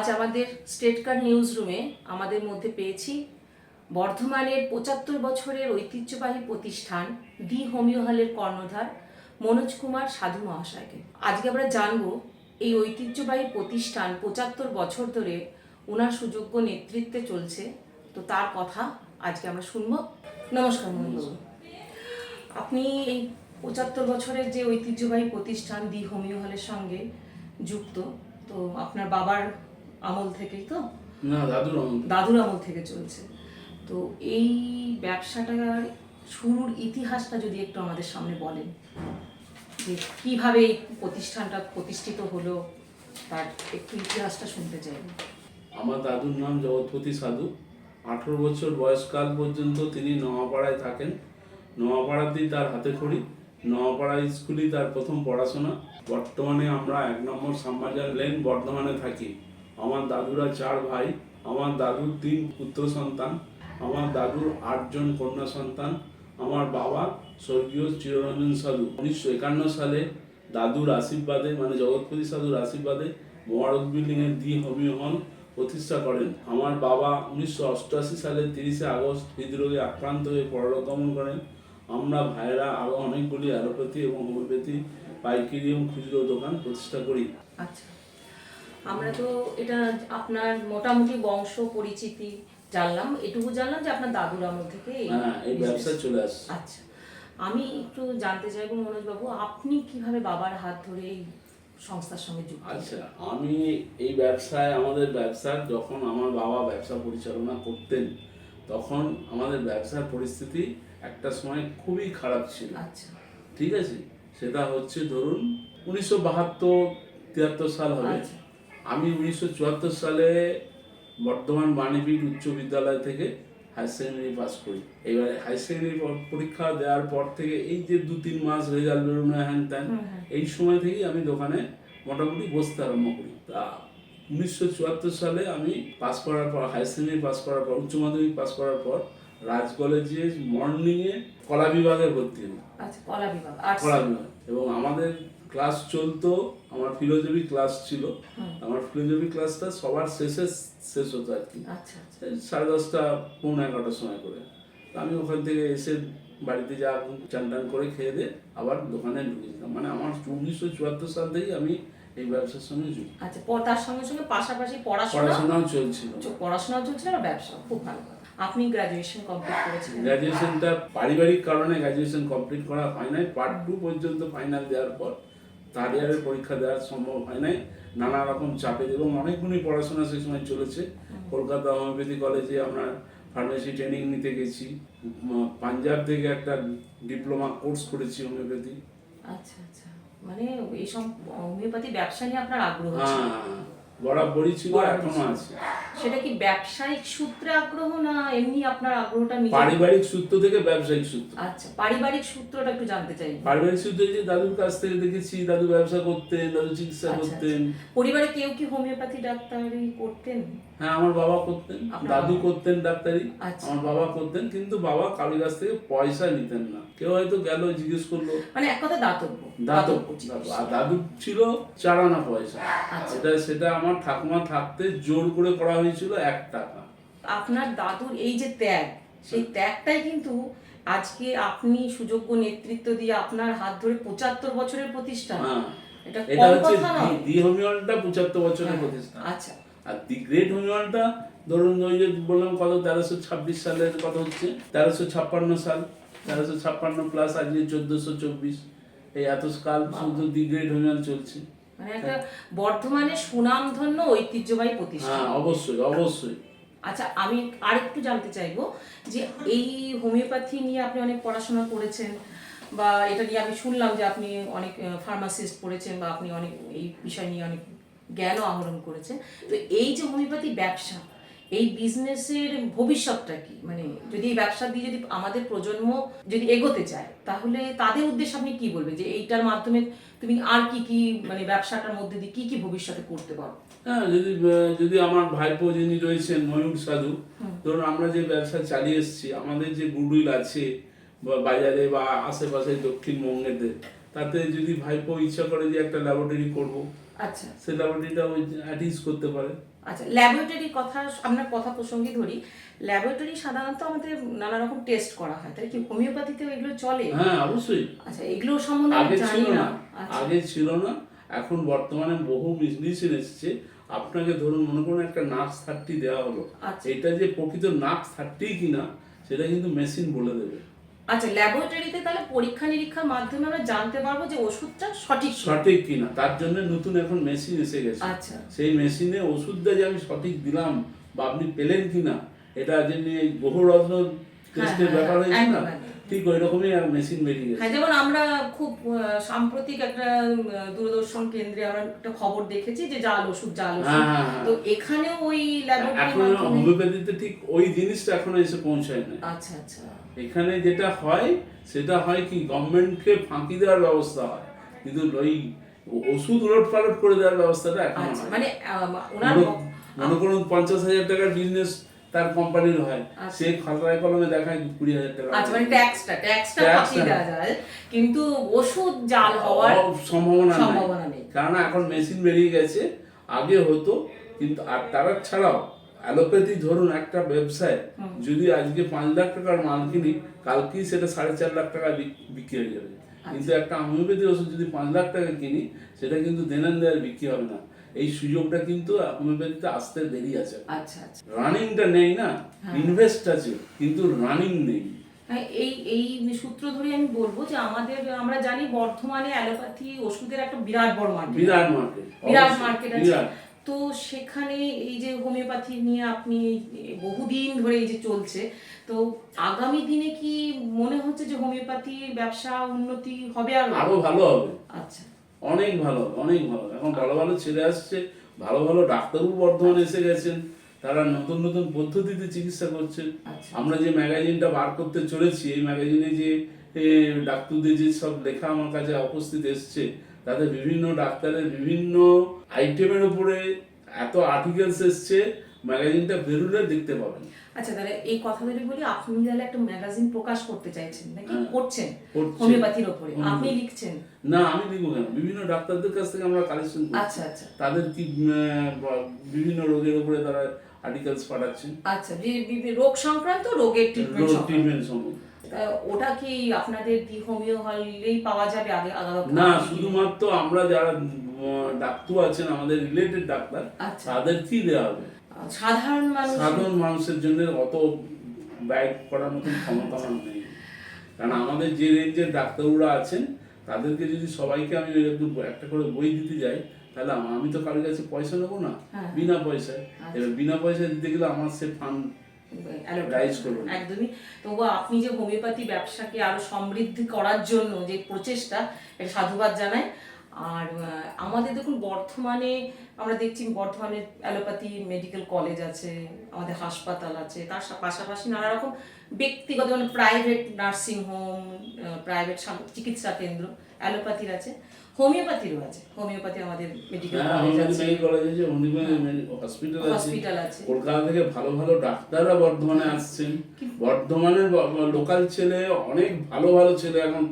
আজ আমাদের state card news রুমে আমাদের মধ্যে পেয়েছি বর্ধমানের পঁচাত্তর বছরের ঐতিহ্যবাহী প্রতিষ্ঠান দি হোমিও হলের কর্ণধার মনোজ কুমার সাধু মহাশয়কে। আজকে আমরা জানব এই ঐতিহ্যবাহী প্রতিষ্ঠান পঁচাত্তর বছর ধরে ওনার সুযোগ্য নেতৃত্বে চলছে। তো তার কথা আজকে আমরা শুনব। নমস্কার মনোজবাবু আপনি এই পঁচাত্তর বছরের যে ঐতিহ্যবাহী প্রতিষ্ঠান দি হোমিও হলের সঙ্গে যুক্ত তো আপনার বাবার আমল থেকেই তো? না দাদুর অমন দাদুর আমল থেকে চলছে। তো এই ব্যবসাটার শুরুর ইতিহাসটা যদি একটু আমাদের সামনে বলেন যে কীভাবে এই প্রতিষ্ঠানটা প্রতিষ্ঠিত হলো তার একটু ইতিহাসটা শুনতে চাই। আমার দাদুর নাম জগৎপতি সাধু। আঠেরো বছর বয়সকাল পর্যন্ত তিনি নোয়াপাড়ায় থাকেন। নোয়াপাড়াতেই তার হাতে খড়ি নোয়াপাড়া স্কুলেই তার প্রথম পড়াশোনা। বর্তমানে আমরা এক নম্বর সাম্মাজার লেন বর্ধমানে থাকি। আমার দাদুরা চার ভাই, আমার দাদুর তিন পুত্র সন্তান, আমার দাদুর আটজন কন্যা সন্তান, আমার বাবা স্বর্গীয় চিররঞ্জন সাধু। উনিশশো একান্ন সালে দাদুর আশীর্বাদে মানে জগৎপতি সাধুর আশীর্বাদে মোবারক বিল্ডিংয়ের দি হোমিও হল প্রতিষ্ঠা করেন। আমার বাবা উনিশশো অষ্টআশি সালের তিরিশে আগস্ট হৃদরোগে আক্রান্ত হয়ে পরলোক গমন করেন। আমরা ভাইরা আরও অনেকগুলি অ্যালোপ্যাথি এবং হোমিওপ্যাথি পাইকারি এবং খুচরো দোকান প্রতিষ্ঠা করি। আচ্ছা। আমরা তো এটা আপনার মোটামুটি বংশ পরিচিতি জানলাম। এটুকু জানলাম যে আপনার দাদুর আমল থেকে এই হ্যাঁ এই business- চলে আসছে। আচ্ছা। আমি একটু জানতে চাইব মনোজবাবু আপনি কীভাবে বাবার হাত ধরে এই সংস্থার সঙ্গে যুক্ত? আচ্ছা আমি এই ব্যবসায় আমাদের ব্যবসার যখন আমার বাবা ব্যবসা পরিচালনা করতেন তখন আমাদের ব্যবসার পরিস্থিতি একটা সময় খুবই খারাপ ছিল। আচ্ছা। ঠিক আছে? সেটা হচ্ছে ধরুন উনিশশো বাহাত্তর তিয়াত্তর সাল হবে। আচ্ছা। আমি উনিশশো চুয়াত্তর সালে বর্ধমান বাণীপীঠ উচ্চ বিদ্যালয় থেকে হায়ার সেকেন্ডারি পাস করি। এবারে হায়ার সেকেন্ডারি পরীক্ষা দেওয়ার পর থেকে এই যে দু তিন মাস রেজাল্ট বেরোনো হ্যান ত্যান। এই সময় থেকেই আমি দোকানে মোটামুটি বসতে আরম্ভ করি। তা উনিশশো চুয়াত্তর সালে আমি পাস করার পর হায়ার সেকেন্ডারি পাস করার পর উচ্চ মাধ্যমিক পাস করার পর রাজ কলেজে মর্নিংয়ে কলা বিভাগে ভর্তি হই। আচ্ছা কলা বিভাগ কলা বিভাগ। এবং আমাদের ক্লাস চলতো আমার ফিলোজফি ক্লাস ছিল। আমার ফিলোজফি ক্লাসটা সবার শেষে শেষ হতো আর কি। আচ্ছা আচ্ছা। সাড়ে দশটা পৌনে এগারোটার সময় করে। তো আমি ওখান থেকে এসে বাড়িতে যা চান টান করে খেয়ে দিয়ে আবার দোকানে ঢুকে ঢুকেছিলাম মানে আমার উনিশশো চুয়াত্তর সাল থেকেই আমি এই ব্যবসার সঙ্গে যুক্ত। আচ্ছা তার সঙ্গে সঙ্গে পাশাপাশি পড়াশোনা? পড়াশোনাও চলছিল। পড়াশোনাও চলছিল আর ব্যবসা খুব ভালো আপনি গ্রাজুয়েশন কমপ্লিট করেছিলেন? গ্র্যাজুয়েশনটা পারিবারিক কারণে গ্র্যাজুয়েশন কমপ্লিট করা হয় নাই। পার্ট টু পর্যন্ত ফাইনাল দেওয়ার পর থার্ড ইয়ারের পরীক্ষা দেওয়ার সম্ভব হয় নাই। নানা রকম চাপে এবং অনেকগুলি পড়াশোনা সেই সময় চলেছে। কলকাতা হোমিওপ্যাথি কলেজে আমরা ফার্মেসি ট্রেনিং নিতে গেছি। পাঞ্জাব থেকে একটা ডিপ্লোমা কোর্স করেছি হোমিওপ্যাথি আচ্ছা আচ্ছা। মানে এইসব হোমিওপ্যাথি ব্যবসা নিয়ে আপনার আগ্রহ ছিল? হ্যাঁ। বরাবরই ছিল এখনও আছে সেটা কি ব্যবসায়িক সূত্রে আগ্রহ না এমনি আপনার আগ্রহটা নিজে পারিবারিক সূত্র থেকে ব্যবসায়িক সূত্র। আচ্ছা পারিবারিক সূত্রটা একটু জানতে চাই। পারিবারিক সূত্রে যে দাদুর কাছ থেকে দেখেছি দাদু ব্যবসা করতেন দাদু চিকিৎসা আচ্ছা, করতেন। পরিবারে কেউ কি হোমিওপ্যাথি ডাক্তারি করতেন? হ্যাঁ আমার বাবা করতেন আপনার দাদু করতেন ডাক্তারি আচ্ছা। আমার বাবা করতেন কিন্তু বাবা কারোর কাছ থেকে পয়সা নিতেন না। কেউ হয়তো গেল জিজ্ঞেস করল। মানে এক কথা দাতব্য। দাদু আর দাদু ছিল চারানা পয়সা। আচ্ছা। সেটা সেটা আমার ঠাকুমা থাকতে জোর করে করা হয়েছিল এক টাকা। আপনার দাদুর এই যে ত্যাগ সেই ত্যাগটাই কিন্তু আজকে আপনি সুযোগ্য নেতৃত্ব দিয়ে আপনার হাত ধরে পঁচাত্তর বছরের প্রতিষ্ঠান। হ্যাঁ। এটা এটা হচ্ছে দি- হোমিওলটা পঁচাত্তর বছরের হ্যাঁ, প্রতিষ্ঠান। আচ্ছা। আর দি গ্রেট হোমিওলটা ধরুন ওই যে বললাম কত তেরোশো ছাব্বিশ সালের কথা হচ্ছে তেরোশো ছাপ্পান্ন সাল তেরোশো ছাপ্পান্ন প্লাস আজকে চোদ্দশো চব্বিশ। এই এত কাল শুধু দি গ্রেট হোমিওল চলছে। মানে একটা বর্ধমানে সুনামধন্য ঐতিহ্যবাহী প্রতিষ্ঠান। হ্যাঁ অবশ্যই অবশ্যই। আচ্ছা আমি আরেকটু জানতে চাইব যে এই হোমিওপ্যাথি নিয়ে আপনি অনেক পড়াশোনা করেছেন বা এটা নিয়ে আমি শুনলাম যে আপনি অনেক ফার্মাসিস্ট পড়েছেন বা আপনি অনেক এই বিষয় নিয়ে অনেক জ্ঞানও আহরণ করেছেন তো এই যে হোমিওপ্যাথি ব্যবসা এই বিজনেসের ভবিষ্যৎটা কি? মানে যদি এই ব্যবসা দিয়ে যদি আমাদের প্রজন্ম যদি এগোতে চায় তাহলে তাদের উদ্দেশ্যে আপনি কি বলবেন? যে এইটার মাধ্যমে তুমি আর কি কি মানে ব্যবসাটার মধ্যে দিয়ে কি কি ভবিষ্যতে করতে পারো? হ্যাঁ যদি যদি আমার ভাইপো যিনি রয়েছেন ময়ূর সাধু ধরুন আমরা যে ব্যবসা চালিয়ে এসেছি আমাদের যে গুডউইল আছে বা বাজারে বা আশেপাশে দক্ষিণবঙ্গেতে তাতে যদি ভাইপো ইচ্ছা করে যে একটা ল্যাবরেটরি করব আচ্ছা। ল্যাবরেটরিটা ওই করতে পারে। আচ্ছা ল্যাবরেটরি কথা আপনার কথা প্রসঙ্গে ধরি ল্যাবরেটরি সাধারণত আমাদের নানা রকম টেস্ট করা হয়। কি হোমিওপ্যাথিতেও এগুলো চলে? হ্যাঁ অবশ্যই। আচ্ছা এগুলো সম্বন্ধে আগে ছিল না। আচ্ছা। আগে ছিল না। এখন বর্তমানে বহু মেডিসিন এসেছে। আপনাকে ধরুন মনে করুন একটা নাক্স থার্টি দেওয়া হলো। আচ্ছা। এটা যে প্রকৃত নাক্স থার্টি কিনা সেটা কিন্তু মেশিন বলে দেবে। আচ্ছা ল্যাবরেটরিতে তাহলে পরীক্ষা নিরীক্ষার মাধ্যমে আমরা জানতে পারব যে ওষুধটা সঠিক সঠিক কিনা তার জন্য নতুন এখন মেশিন এসে গেছে। আচ্ছা। সেই মেশিনে ওষুধটা যে আমি সঠিক দিলাম বা আপনি পেলেন কিনা এটা যেমনি এই বহু রত্ন টেস্টের হ্যাঁ, ব্যাপার হয়েছে একদম, না। ঠিক ওই রকমই মেশিন বেরিয়ে হ্যাঁ যেমন আমরা খুব সাম্প্রতিক একটা দূরদর্শন কেন্দ্রে আমরা একটা খবর দেখেছি যে জাল ওষুধ জাল ওষুধ। হ্যাঁ, হ্যাঁ, হ্যাঁ। তো এখানেও ওই এখন হোমিওপ্যাথিতে ঠিক ওই জিনিসটা এখনও এসে পৌঁছায় না আচ্ছা আচ্ছা। এখানে যেটা হয় সেটা হয় কি গভর্নমেন্টকে ফাঁকি দেওয়ার ব্যবস্থা হয়। কিন্তু ওই ওষুধ উলট পালট করে দেওয়ার ব্যবস্থাটা এখন আচ্ছা মানে ওনার মনে করুন পঞ্চাশ হাজার টাকার বিজনেস তার কোম্পানির হয়। আচ্ছা। সে খাতায় কলমে দেখায় কুড়ি হাজার টাকা। আচ্ছা মানে ট্যাক্সটা ট্যাক্সটা ফাঁকি দেওয়া যায়। কিন্তু ওষুধ জাল হওয়ার সম্ভাবনা নেই। সম্ভাবনা নেই। কারণ এখন মেশিন বেরিয়ে গেছে। আগে হতো কিন্তু আর তারা ছাড়াও অ্যালোপ্যাথি ধরুন একটা ব্যবসায় যদি আজকে পাঁচ লাখ টাকার মাল কিনি কালকেই সেটা সাড়ে চার লাখ টাকা বিক- বিক্রি হয়ে যাবে। কিন্তু একটা হোমিওপ্যাথি ওষুধ যদি পাঁচ লাখ টাকা কিনি সেটা কিন্তু দেনান দেওয়ার বিক্রি হবে না। এই সুযোগটা কিন্তু হোমিওপ্যাথিতে আসতে দেরি আছে। আচ্ছা আচ্ছা। রানিংটা নেই না ইনভেস্ট আছে কিন্তু রানিং নেই। হ্যাঁ, এই এই সূত্র ধরে আমি বলব যে আমাদের আমরা জানি বর্ধমানে অ্যালোপ্যাথি ওষুধের একটা বিরাট বড় মার্কেট বিরাট মার্কেট বিরাট মার্কেট আছে। তো সেখানে এই যে হোমিওপ্যাথি নিয়ে আপনি বহুদিন ধরে এই যে চলছে তো আগামী দিনে কি মনে হচ্ছে যে হোমিওপ্যাথির ব্যবসা উন্নতি হবে আর? আরও ভালো হবে। আচ্ছা। অনেক ভালো অনেক ভালো। এখন ভালো ভালো ছেলে আসছে ভালো ভালো ডাক্তারও বর্ধমানে এসে গেছেন তারা নতুন নতুন পদ্ধতিতে চিকিৎসা করছেন আচ্ছা। আমরা যে ম্যাগাজিনটা বার করতে চলেছি এই ম্যাগাজিনে যে ডাক্তারদের যে সব লেখা আমার কাছে উপস্থিত এসছে তাদের বিভিন্ন ডাক্তারের বিভিন্ন আইটেমের উপরে এত আর্টিকেলস এসছে ম্যাগাজিনটা বেরুলে দেখতে পাবেন। আচ্ছা তাহলে এই কথা ধরে বলি আপনি তাহলে একটা ম্যাগাজিন প্রকাশ করতে চাইছেন নাকি? হ্যাঁ। করছেন? হোমিওপ্যাথির হোমিওপ্যাথি। আপনি লিখছেন? না আমি লিখব কেন? বিভিন্ন ডাক্তারদের কাছ থেকে আমরা কালেকশন আচ্ছা আচ্ছা। তাদের কি বিভিন্ন রোগের উপরে তারা আর্টিকেলস পাঠাচ্ছেন? আচ্ছা যে রোগ সংক্রান্ত রোগের ট্রিটমেন্ট ট্রিটমেন্ট সম্বন্ধে। ওটা কি আপনাদের দি হোমিও হলেই পাওয়া যাবে আগে না শুধুমাত্র আমরা যারা ডাক্তার আছেন আমাদের রিলেটেড ডাক্তার আচ্ছা। তাদেরকেই দেওয়া হবে? সাধারণ মানুষ সাধারণ মানুষের জন্য অত ব্যয় করার মতন ক্ষমতা আমার নেই। কারণ আমাদের যে রেঞ্জের ডাক্তাররা আছেন তাদেরকে যদি সবাইকে আমি একটা করে বই দিতে যাই তাহলে আমি তো কারোর কাছে পয়সা নেব না হ্যাঁ। বিনা পয়সায়। এবার বিনা পয়সায় দিতে গেলে আমার সে ফান্ড। একদমই। তবু আপনি যে হোমিওপ্যাথি ব্যবসাকে আরও সমৃদ্ধি করার জন্য যে প্রচেষ্টা এটা সাধুবাদ জানাই। আর আমাদের দেখুন বর্ধমানে আমরা দেখছি বর্ধমানে অ্যালোপ্যাথি মেডিকেল কলেজ আছে আমাদের হাসপাতাল আছে তার পাশাপাশি নানা রকম ব্যক্তিগত মানে প্রাইভেট নার্সিং হোম প্রাইভেট চিকিৎসা কেন্দ্র অ্যালোপ্যাথির আছে হোমিওপ্যাথিরও আছে হোমিওপ্যাথি আমাদের মেডিকেল হ্যাঁ কলেজ আছে। হসপিটাল আছে হসপিটাল আছে। কলকাতা থেকে ভালো ভালো ডাক্তাররা বর্ধমানে আসছেন। বর্ধমানের লোকাল ছেলে অনেক ভালো ভালো ছেলে এখন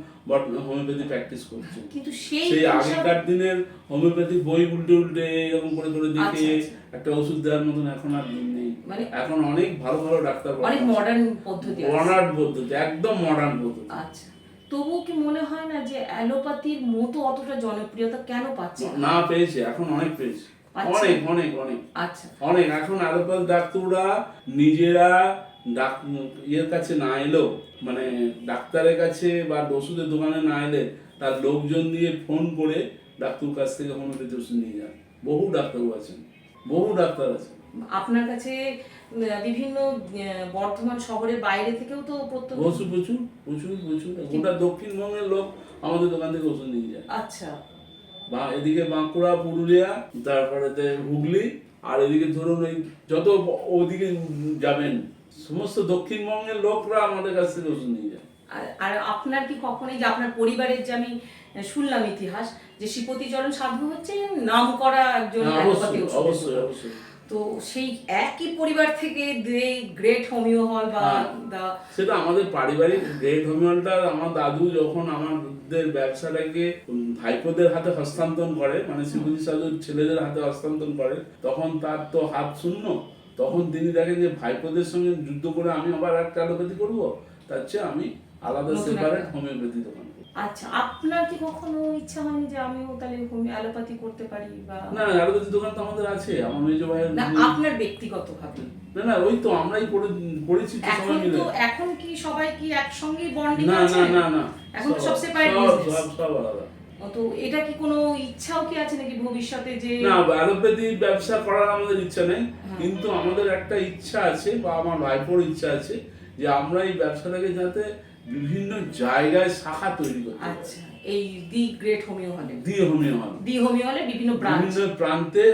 হোমিওপ্যাথি প্র্যাকটিস করছে। কিন্তু সেই আগেকার দিনের হোমিওপ্যাথি বই উল্টে উল্টে এরকম করে করে দেখে আচ্ছা, আচ্ছা। একটা ওষুধ দেওয়ার মতন এখন আর নেই। মানে এখন অনেক ভালো ভালো ডাক্তার অনেক মডার্ন পদ্ধতি মডার্ন পদ্ধতি একদম মডার্ন পদ্ধতি। আচ্ছা। তবুও কি মনে হয় না যে অ্যালোপ্যাথির মতো অতটা জনপ্রিয়তা কেন পাচ্ছে না? পেয়েছে এখন অনেক পেয়েছে। আচ্ছা। অনেক অনেক অনেক। আচ্ছা। অনেক এখন অ্যালোপ্যাথ ডাক্তাররা নিজেরা ডাক ইয়ের কাছে না এলেও মানে ডাক্তারের কাছে বা ওষুধের দোকানে না এলে তার লোকজন দিয়ে ফোন করে ডাক্তার কাছ থেকে হোমিওপ্যাথি ওষুধ নিয়ে যান। বহু ডাক্তারও আছেন বহু ডাক্তার আছেন। আপনার কাছে বিভিন্ন বর্ধমান শহরের বাইরে থেকেও তো প্রত্যেক প্রচুর প্রচুর প্রচুর প্রচুর। গোটা দক্ষিণবঙ্গের লোক আমাদের দোকান থেকে ওষুধ নিয়ে যায়। আচ্ছা। বা এদিকে বাঁকুড়া পুরুলিয়া তারপরে হুগলি আর এদিকে ধরুন এই যত ওদিকে যাবেন সমস্ত দক্ষিণবঙ্গের লোকরা আমাদের কাছ থেকে ওষুধ নিয়ে যায়। আর- আপনার কি কখনোই যে আপনার পরিবারের যে আমি শুনলাম ইতিহাস যে শ্রীপতি চরণ সাধু হচ্ছে নাম করা একজন হ্যাঁ, তো সেই একই পরিবার থেকে গ্রেট হোমিও হল বা হ্যাঁ। সেটা আমাদের পারিবারিক গ্রেট হোমিওলটা আমার দাদু যখন আমাদের ব্যবসাটাকে ভাইপোদের হাতে হস্তান্তর করে মানে শিবুজি সাধুর ছেলেদের হাতে হস্তান্তর করে তখন তার তো হাত শূন্য। তখন তিনি দেখেন যে ভাইপোদের সঙ্গে যুদ্ধ করে আমি আবার একটা অ্যালোপ্যাথি করব তার চেয়ে আমি আলাদা সেপারেট হোমিওপ্যাথি দোকান আচ্ছা আপনার কি কখনো ইচ্ছা হয়নি যে আমিও তাহলে হোমিও অ্যালোপ্যাথি করতে পারি বা না অ্যালোপ্যাথি দোকান তো আমাদের আছে আমার মেজো ভাইয়ের না আপনার ব্যক্তিগতভাবে। না না ওই তো আমরাই পড়ে পড়েছি তো সবাই মিলে। এখন কি সবাই কি একসঙ্গে বন্ডিং আছে না না না। এখন তো সব সব সব সব সব আলাদা। তো এটা কি কোনো ইচ্ছাও কি আছে নাকি ভবিষ্যতে যে না অ্যালোপ্যাথি ব্যবসা করার আমাদের ইচ্ছা নেই। কিন্তু আমাদের একটা ইচ্ছা আছে বা আমার ভাইপোর ইচ্ছা আছে যে আমরা এই ব্যবসাটাকে যাতে বিভিন্ন জায়গায় শাখা তৈরি করতে আচ্ছা এই দি গ্রেট হোমিও হলে। দিয়ে হোমিও হল। দি হোমিও হলে বিভিন্ন ব্রাঞ্চ। বিভিন্ন প্রান্তে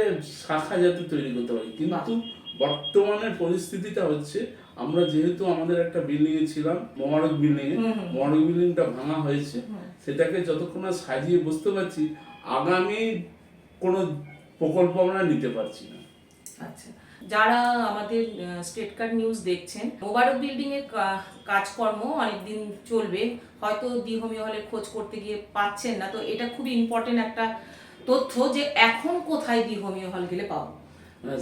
শাখা যাতে তৈরি করতে পারি। কিন্তু বর্তমানে পরিস্থিতিটা হচ্ছে আমরা যেহেতু আমাদের একটা বিল্ডিং এ ছিলাম মোবারক বিল্ডিং এ হুম। বিল্ডিংটা ভাঙা হয়েছে। সেটাকে যতক্ষণ না সাজিয়ে বুঝতে পারছি আগামী কোনো প্রকল্প আমরা নিতে পারছি না। আচ্ছা যারা আমাদের স্টেট কার্ড নিউজ দেখছেন মোবারক বিল্ডিং এর কাজকর্ম অনেকদিন চলবে। হয়তো দি হোমিও হলে খোঁজ করতে গিয়ে পাচ্ছেন না। তো এটা খুবই ইম্পর্টেন্ট একটা তথ্য যে এখন কোথায় দি হোমিও হল গেলে পাবো।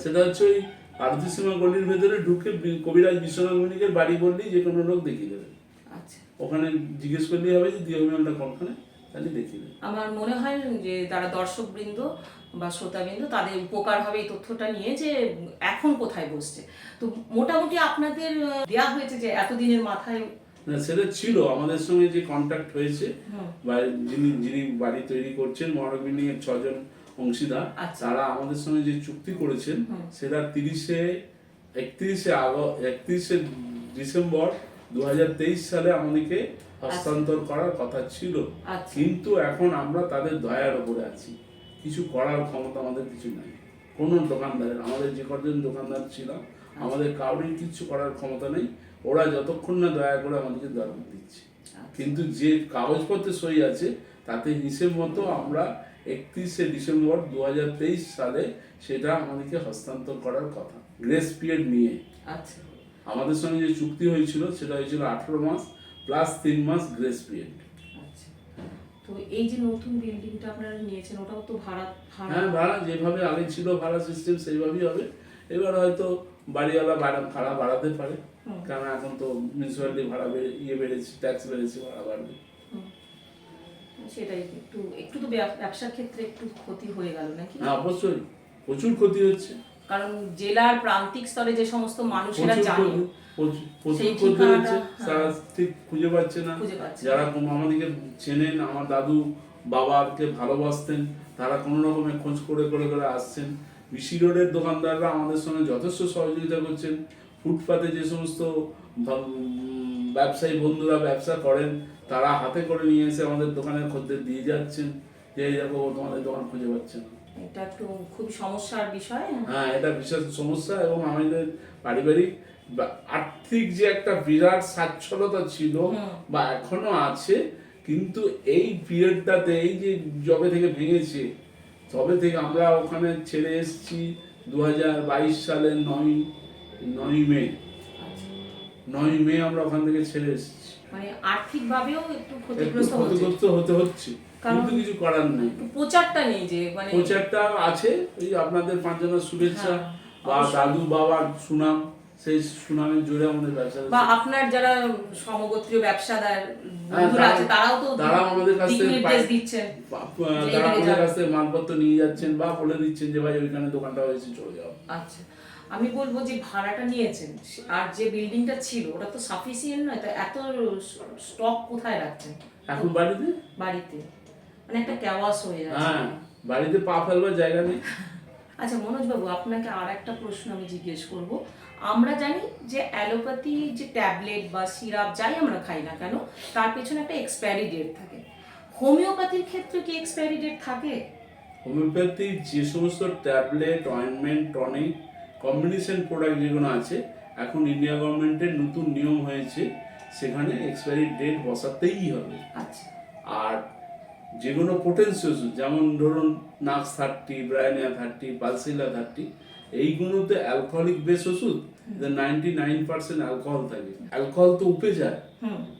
সেটা হচ্ছে ওই আরতি সীমা গলির ভেতরে ঢুকে কবিরাজ বিশ্বনাথ মণিকের বাড়ি বললেই যে কোনো লোক দেখিয়ে দেবে। আচ্ছা। ওখানে জিজ্ঞেস করলেই হবে যে কোনখানে তাহলে দেখিয়ে দেবে। আমার মনে হয় যে তারা দর্শকবৃন্দ বা শ্রোতাবৃন্দ তাদের উপকার হবে এই তথ্যটা নিয়ে যে এখন কোথায় বসছে। তো মোটামুটি আপনাদের দেয়া হয়েছে যে এতদিনের মাথায় না সেটা ছিল। আমাদের সঙ্গে যে কন্ট্যাক্ট হয়েছে বা যিনি যিনি বাড়ি তৈরি করছেন মহানক বিল্ডিং এর ছজন অংশীদার আচ্ছা। তারা আমাদের সঙ্গে যে চুক্তি করেছেন সেটা তিরিশে একত্রিশে আগস্ট একত্রিশে ডিসেম্বর দু হাজার তেইশ সালে আমাদেরকে হস্তান্তর করার কথা ছিল। আচ্ছা। কিন্তু এখন আমরা তাদের দয়ার উপরে আছি। কিছু করার ক্ষমতা আমাদের কিছু নাই। কোনো দোকানদারের আমাদের যে কজন দোকানদার ছিলাম আমাদের কাউরির কিছু করার ক্ষমতা নেই। ওরা যতক্ষণ না দয়া করে আমাদেরকে দরমা দিচ্ছে। কিন্তু যে কাগজপত্রে সই আছে তাতে হিসেব মতো আমরা একত্রিশে ডিসেম্বর দু হাজার তেইশ সালে সেটা আমাদেরকে হস্তান্তর করার কথা। গ্রেস পিরিয়ড নিয়ে। আচ্ছা। আমাদের সঙ্গে যে চুক্তি হয়েছিল সেটা হয়েছিল আঠারো মাস প্লাস তিন মাস গ্রেস পিরিয়ড। আচ্ছা তো এই যে নতুন বিল্ডিংটা আপনারা নিয়েছেন ওটাও তো ভাড়া হ্যাঁ ভাড়া যেভাবে আগে ছিল ভাড়া সিস্টেম সেইভাবেই হবে। এবার হয়তো বাড়িওয়ালা ভাড়া ভাড়া বাড়াতে পারে। কারণ এখন তো মিউনিসিপ্যালিটি ভাড়া বেড়ে ইয়ে বেড়েছে ট্যাক্স বেড়েছে ভাড়া বাড়বে। সেটাই একটু একটু তো ব্যবসার ক্ষেত্রে একটু ক্ষতি হয়ে গেল নাকি? হ্যাঁ অবশ্যই। প্রচুর ক্ষতি হচ্ছে। কারণ জেলার প্রান্তিক স্তরে যে সমস্ত মানুষেরা জানে প্রচুর হচ্ছে। তারা ঠিক খুঁজে পাচ্ছে না। যারা আমাদেরকে চেনেন আমার দাদু বাবাকে ভালোবাসতেন তারা কোনো রকমের খোঁজ করে করে করে আসছেন। বিসি রোডের দোকানদাররা আমাদের সঙ্গে যথেষ্ট সহযোগিতা করছেন। ফুটপাতে যে সমস্ত ব্যবসায়ী বন্ধুরা ব্যবসা করেন তারা হাতে করে নিয়ে এসে আমাদের দোকানের খদ্দের দিয়ে যাচ্ছেন। যে দেখো তোমাদের দোকান খুঁজে পাচ্ছে না। এটা একটু খুব সমস্যার বিষয়। হ্যাঁ এটা বিশেষ সমস্যা এবং আমাদের পারিবারিক আর্থিক যে একটা বিরাট স্বাচ্ছলতা ছিল বা এখনও আছে কিন্তু এই পিরিয়ডটাতে এই যে জবে থেকে ভেঙেছে তবে থেকে আমরা ওখানে ছেড়ে এসেছি দু সালের নয় নয় মে। আচ্ছা। নয় মে আমরা ওখান থেকে ছেড়ে এসেছি। মানে আর্থিকভাবেও একটু একটু ক্ষতিগ্রস্ত ক্ষতিগ্রস্ত হতে হচ্ছে কিন্তু কিছু করার নেই। প্রচারটা নেই যে মানে প্রচারটা আছে ওই আপনাদের পাঁচজনের শুভেচ্ছা হ্যাঁ, বা দাদু বাবার সুনাম। সেই সুনামের জোরে আমাদের ব্যবসা বা আপনার যারা সমগোত্রীয় ব্যবসাদার হ্যাঁ, বন্ধুরা আছে তারাও তো তারাও আমাদের কাছ থেকে নির্দেশ দিচ্ছেন। তারা আমাদের কাছ থেকে মালপত্র নিয়ে যাচ্ছেন বা বলে দিচ্ছেন যে ভাই ওইখানে দোকানটা হয়েছে চলে যাও। আচ্ছা। আমি বলব যে ভাড়াটা নিয়েছেন আর যে বিল্ডিংটা ছিল ওটা তো সাফিসিয়েন্ট নয় তো এত স্টক কোথায় রাখছেন? এখন বাড়িতে? বাড়িতে। মানে একটা ক্যাওয়াস হয়ে যাচ্ছে হ্যাঁ বাড়িতে পা ফেলবার জায়গা নেই। আচ্ছা মনোজ বাবু আপনাকে আর একটা প্রশ্ন আমি জিজ্ঞেস করব। আমরা জানি যে অ্যালোপ্যাথি যে ট্যাবলেট বা সিরাপ যাই আমরা খাই না কেন তার পেছনে একটা এক্সপায়ারি ডেট থাকে। হোমিওপ্যাথির ক্ষেত্রে কি এক্সপায়ারি ডেট থাকে? হোমিওপ্যাথি যে সমস্ত tablet ointment tonic combination product যেগুলো আছে এখন ইন্ডিয়া গভর্নমেন্টের নতুন নিয়ম হয়েছে সেখানে এক্সপায়ারি ডেট বসাতেই হবে। আচ্ছা। আর যেগুলো পোটেন্সিয়াস যেমন ধরুন nux thirty bryonia thirty pulsatilla thirty এইগুলোতে অ্যালকোহলিক বেস ওষুধ নাইনটি নাইন পার্সেন্ট অ্যালকোহল থাকে। অ্যালকোহল তো উপে যায়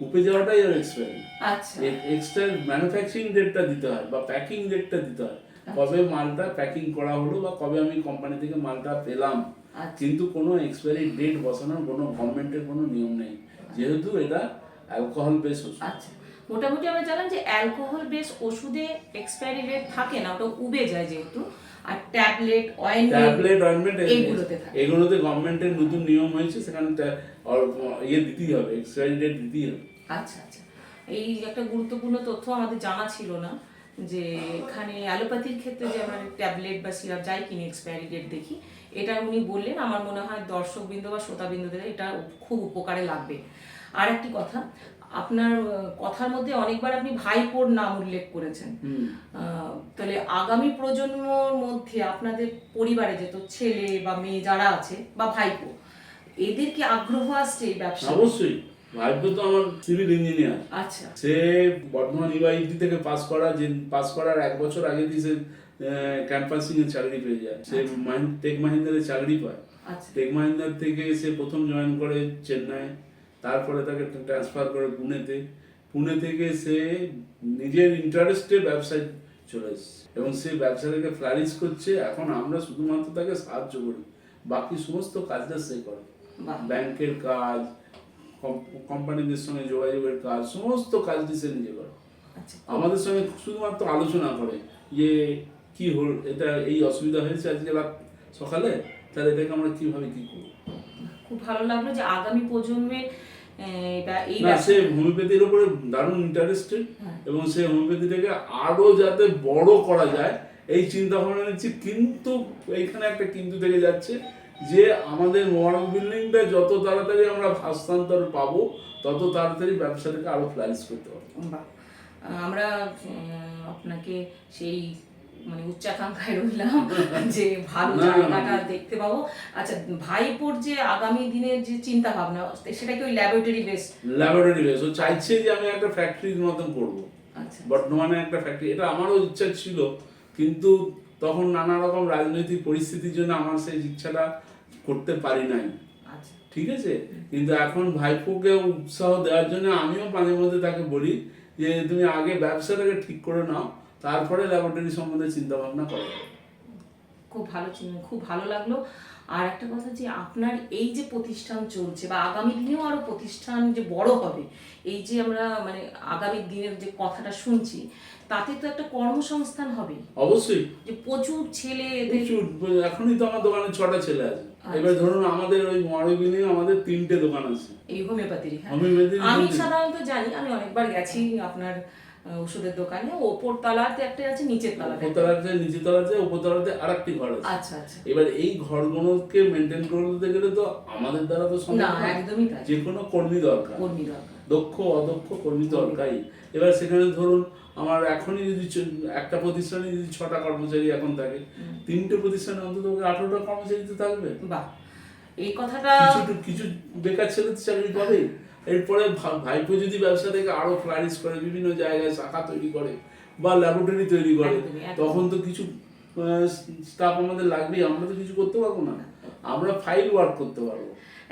উপে যাওয়াটাই আর এক্সপায়ারি আচ্ছা। এক্সট্রা ম্যানুফ্যাকচারিং ডেটটা দিতে হয় বা প্যাকিং ডেটটা দিতে হয়। কবে মালটা প্যাকিং করা হলো বা কবে আমি কোম্পানি থেকে মালটা পেলাম। আচ্ছা। কিন্তু কোনো এক্সপায়ারি ডেট বসানোর কোনো গভর্নমেন্টের কোনো নিয়ম নেই। যেহেতু এটা অ্যালকোহল বেস ওষুধ। আচ্ছা। মোটামুটি আমরা জানলাম যে অ্যালকোহল বেস ওষুধে এক্সপায়ারি ডেট থাকে না ওটা উবে যায় যেহেতু। আর ট্যাবলেট অয়েন্টমেন্ট ট্যাবলেট অয়েন্টমেন্ট এইগুলোতে থাকে। এগুলোতে গভর্নমেন্টের নতুন নিয়ম হয়েছে সেখানে ইয়ে দিতেই হবে এক্সপায়ারি ডেট দিতেই হবে। আচ্ছা আচ্ছা। এই একটা গুরুত্বপূর্ণ তথ্য আমাদের জানা ছিল না যে এখানে অ্যালোপ্যাথির ক্ষেত্রে যে আমরা ট্যাবলেট বা সিরাপ যাই কিনে এক্সপায়ারি ডেট দেখি এটা উনি বললেন আমার মনে হয় দর্শকবৃন্দ বা শ্রোতাবৃন্দদের এটা খুব উপকারে লাগবে। আর একটি কথা আপনার কথার মধ্যে অনেকবার আপনি ভাইপোর নাম উল্লেখ করেছেন। তাহলে আগামী প্রজন্মর মধ্যে আপনাদের পরিবারে যে তো ছেলে বা মেয়ে যারা আছে বা ভাইপো এদের কি আগ্রহ আসছে এই ব্যবসা অবশ্যই। ভাইপো তো আমার সিভিল ইঞ্জিনিয়ার। আচ্ছা। সে বর্ধমান ইউআইটি থেকে পাস করা যে পাস করার এক বছর আগে দিয়ে সে ক্যাম্পাসিং এর চাকরি পেয়ে যায়। সে মাহিন- টেক মাহিন্দ্রার চাকরি পায়। আচ্ছা। টেক মাহিন্দ্রার থেকে সে প্রথম জয়েন করে চেন্নাই। তারপরে তাকে ট্রান্সফার করে পুনেতে। পুনে থেকে সে নিজের ইন্টারেস্টে ব্যবসায় চলে এসেছে। এবং সে ব্যবসাটাকে ফ্লারিশ করছে। এখন আমরা শুধুমাত্র তাকে সাহায্য করি। বাকি সমস্ত কাজটা সে করে। ব্যাংকের কাজ কোম্পানিদের সঙ্গে যোগাযোগের কাজ সমস্ত কাজটি সে নিজে করে। আচ্ছা। আমাদের সঙ্গে শুধুমাত্র আলোচনা করে যে কি হল এটা এই অসুবিধা হয়েছে আজকে রাত সকালে তাহলে এটাকে আমরা কীভাবে কি করব? খুব ভালো লাগল যে আগামী প্রজন্মের এটা এই না সে হোমিওপ্যাথির উপরে দারুণ ইন্টারেস্টেড হ্যাঁ। এবং সে হোমিওপ্যাথিটাকে আরও যাতে বড় করা যায় এই চিন্তা ভাবনা নিচ্ছে কিন্তু এইখানে একটা কিন্তু থেকে যাচ্ছে যে আমাদের বিল্ডিংটা যত তাড়াতাড়ি আমরা হস্তান্তর পাবো তত তাড়াতাড়ি ব্যবসাটাকে আরও ফ্লারিশ করতে পারব। আমরা আপনাকে সেই মানে উচ্চাকাঙ্ক্ষায় রইলাম যে ভালো। জায়গাটা দেখতে পাবো। আচ্ছা ভাইপোর যে আগামী দিনের যে চিন্তা ভাবনা সেটা কি ওই ল্যাবরেটরি বেস ল্যাবরেটরি বেস ও চাইছে যে আমি একটা ফ্যাক্টরির মতন করব। আচ্ছা। বর্ধমানে একটা ফ্যাক্টরি এটা আমারও ইচ্ছা ছিল কিন্তু তখন নানা রকম রাজনৈতিক পরিস্থিতির জন্য আমার সেই ইচ্ছাটা করতে পারি নাই। আচ্ছা। ঠিক আছে? কিন্তু এখন ভাইপোকে উৎসাহ দেওয়ার জন্য আমিও মাঝে মধ্যে তাকে বলি যে তুমি আগে ব্যবসাটাকে ঠিক করে নাও। তারপরে ল্যাবরেটরি সম্বন্ধে চিন্তা ভাবনা করো খুব ভালো খুব ভালো লাগল। আর একটা কথা যে আপনার এই যে প্রতিষ্ঠান চলছে বা আগামী দিনেও আরও প্রতিষ্ঠান যে বড় হবে এই যে আমরা মানে আগামী দিনের যে কথাটা শুনছি তাতে তো একটা কর্মসংস্থান হবে। অবশ্যই। যে প্রচুর ছেলে প্রচুর এখনই তো আমার দোকানে ছটা ছেলে আছে। এবার ধরুন আমাদের ওই মরবিনে আমাদের তিনটে দোকান আছে। এই হোমিওপ্যাথির হ্যাঁ। আমি সাধারণত জানি আমি অনেকবার গেছি আপনার ওষুধের দোকানে ওপর তলাতে একটা আছে নিচের তলাতে একটা। উপরতলাতে নিচে তলাতে উপরতলাতে আর একটি ঘর আছে। আচ্ছা আচ্ছা। এবার এই ঘরগুলোকে মেনটেন করতে গেলে তো আমাদের দ্বারা তো সম্ভব না না একদমই তাই। যে কোনো কর্মী দরকার। কর্মী দরকার। দক্ষ অদক্ষ কর্মী দরকারই। এবার সেখানে ধরুন আমার এখনই যদি একটা প্রতিষ্ঠানে যদি ছটা কর্মচারী এখন থাকে তিনটে প্রতিষ্ঠানে অন্তত আঠারোটা কর্মচারী তো থাকবে। বাহ। এই কথাটা কিছু কিছু বেকার ছেলে তো চাকরি পাবে এরপরে ভাইপো যদি ব্যবসা থেকে আরও ফ্লারিশ করে বিভিন্ন জায়গায় শাখা তৈরি করে বা ল্যাবরেটরি তৈরি করে। তখন তো কিছু স্টাফ আমাদের লাগবেই আমরা তো কিছু করতে পারব না। আমরা ফাইল ওয়ার্ক করতে পারব।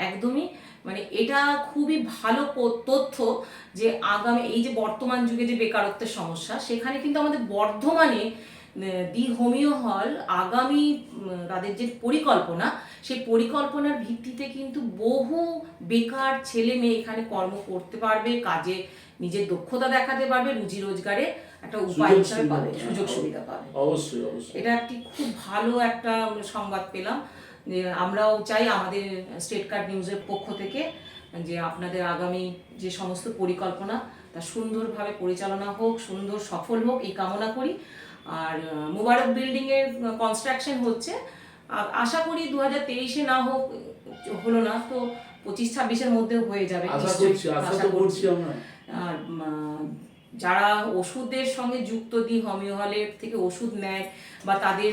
একদমই। মানে এটা খুবই ভালো তথ্য যে আগামী এই যে বর্তমান যুগে যে বেকারত্বের সমস্যা সেখানে কিন্তু আমাদের বর্ধমানে দি হোমিও হল আগামী তাদের যে পরিকল্পনা সেই পরিকল্পনার ভিত্তিতে কিন্তু বহু বেকার ছেলে মেয়ে এখানে কর্ম করতে পারবে কাজে নিজের দক্ষতা দেখাতে পারবে রুজি রোজগারে একটা উপায় হিসাবে পাবে সুযোগ সুবিধা পাবে। অবশ্যই অবশ্যই। এটা একটি খুব ভালো একটা সংবাদ পেলাম। যে আমরাও চাই আমাদের স্টেট কার্ড নিউজের পক্ষ থেকে যে আপনাদের আগামী যে সমস্ত পরিকল্পনা তা সুন্দরভাবে পরিচালনা হোক সুন্দর সফল হোক এই কামনা করি। আর মোবারক বিল্ডিং এর কনস্ট্রাকশন হচ্ছে। আশা করি দু হাজার তেইশে না হোক হলো না তো পঁচিশ ছাব্বিশের মধ্যে হয়ে যাবে আর যারা ওষুধের সঙ্গে যুক্ত দি হোমিও হলের থেকে ওষুধ নেয় বা তাদের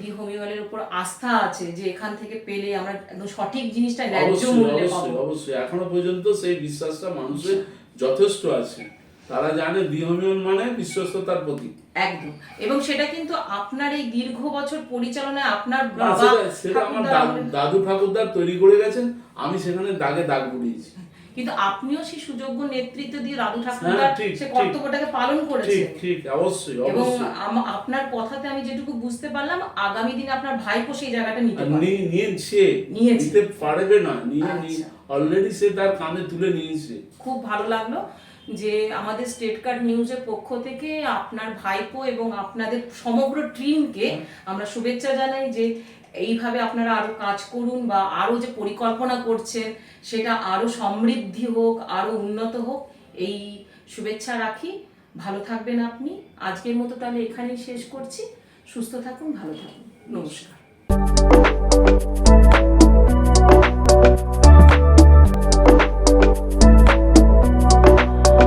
দি হোমিও হলের উপর আস্থা আছে যে এখান থেকে পেলে আমরা একদম সঠিক জিনিসটা ন্যায্য অবশ্যই মূল্যে পাবো। অবশ্যই। এখনও পর্যন্ত সেই বিশ্বাসটা মানুষের যথেষ্ট আছে। তারা জানে দিহমিয়ন মানে বিশ্বস্ততার প্রতীক। একদম। এবং সেটা কিন্তু আপনার এই দীর্ঘ বছর পরিচালনায় আপনার সেটা- আমার দাদু- ঠাকুরদার তৈরি করে গেছেন আমি সেখানে দাগে দাগ বুড়িয়েছি। কিন্তু আপনিও সেই সুযোগ্য নেতৃত্ব দিয়ে দাদু হ্যাঁ, ঠাকুরদার সে কর্তব্যটাকে পালন ঠিক করেছেন। ঠিক অবশ্যই এবং আপনার কথাতে আমি যেটুকু বুঝতে পারলাম আগামী দিনে আপনার ভাইপো সেই জায়গাটা নিতে পারবে। নিয়েছে। নিতে পারবে না। নিয়ে আচ্ছা। অলরেডি সে তার কাঁধে তুলে নিয়েছে। খুব ভালো লাগল। যে আমাদের স্টেট কার্ড নিউজের পক্ষ থেকে আপনার ভাইপো এবং আপনাদের সমগ্র টিমকে আমরা শুভেচ্ছা জানাই যে এইভাবে আপনারা আরও কাজ করুন বা আরও যে পরিকল্পনা করছেন সেটা আরও সমৃদ্ধি হোক আরও উন্নত হোক এই শুভেচ্ছা রাখি। ভালো থাকবেন আপনি। আজকের মতো তাহলে এখানেই শেষ করছি। সুস্থ থাকুন ভালো থাকুন। নমস্কার।